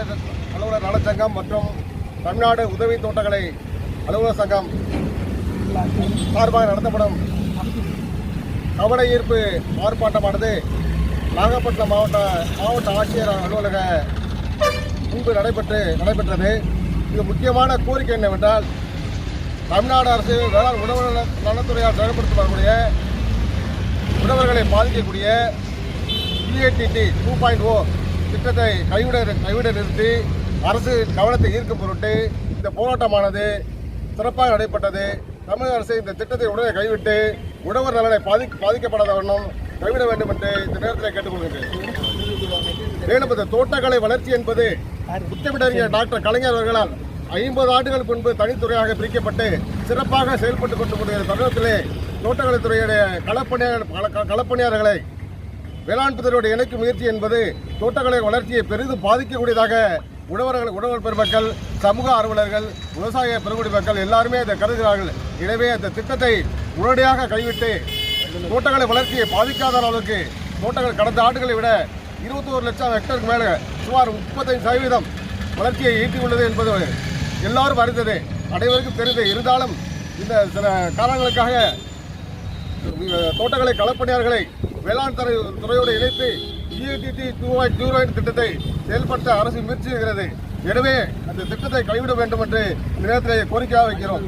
அலுவலர் நலச்சங்கம் மற்றும் தமிழ்நாடு உதவி தோட்டக்கலை அலுவலர் சங்கம் சார்பாக நடத்தப்படும் கவன ஈர்ப்பு ஆர்ப்பாட்டமானது நாகப்பட்டினம் மாவட்ட மாவட்ட ஆட்சியர் அலுவலக முன்பு நடைபெற்று நடைபெற்றது. இது முக்கியமான கோரிக்கை என்னவென்றால் தமிழ்நாடு அரசு வேளாண் உணவு நல- நலத்துறையால் செயல்படுத்தி வரக்கூடிய உணவர்களை பாதிக்கக்கூடிய பிஏடிடி டூ பாயிண்ட் ஓ திட்டத்தை கைவிட கைவிட நிறுத்தி அரசு கவனத்தை ஈர்க்கும் பொருட்டு இந்த போராட்டமானது சிறப்பாக நடைபெற்றது. தமிழக அரசு இந்த திட்டத்தை உடனே கைவிட்டு உழவர் நலனை பாதி பாதிக்கப்படாத வண்ணம் கைவிட வேண்டும் என்று இந்த நேரத்தில் கேட்டுக்கொள்கிறேன் மேலும் இந்த தோட்டக்கலை வளர்ச்சி என்பது முத்தமிடறிஞர் டாக்டர் கலைஞர் அவர்களால் ஐம்பது ஆண்டுகள் முன்பு தனித்துறையாக பிரிக்கப்பட்டு சிறப்பாக செயல்பட்டுக் கொண்டிருக்கிற தருணத்திலே தோட்டக்கலைத்துறையுடைய களப்பணியாளர் களப்பணியாளர்களை வேளாண் துறையோடு இணைக்கும் முயற்சி என்பது தோட்டக்கலை வளர்ச்சியை பெரிதும் பாதிக்கக்கூடியதாக உழவர்கள் உழவர் பெருமக்கள் சமூக ஆர்வலர்கள் விவசாய பெருங்குடி மக்கள் எல்லாருமே அதை கருதுகிறார்கள். எனவே அந்த திட்டத்தை உடனடியாக கைவிட்டு தோட்டக்கலை வளர்ச்சியை பாதிக்காத அளவுக்கு தோட்டங்கள் கடந்த ஆண்டுகளை விட இருபத்தோரு லட்சம் ஹெக்டருக்கு மேலே சுமார் முப்பத்தைந்து சதவீதம் வளர்ச்சியை ஈட்டியுள்ளது என்பது எல்லாரும் அறிந்தது. அனைவருக்கும் தெரிந்தது இருந்தாலும் இந்த சில காரணங்களுக்காக தோட்டக்கலை களப்பணியாளர்களை வேளாண் துறை துறையோடு இணைத்து இஏடிடி டூ oh திட்டத்தை செயல்படுத்த அரசு முயற்சி செய்கிறது எனவே அந்த திட்டத்தை கைவிட வேண்டும் என்று இந்த கோரிக்கையாக வைக்கிறோம்.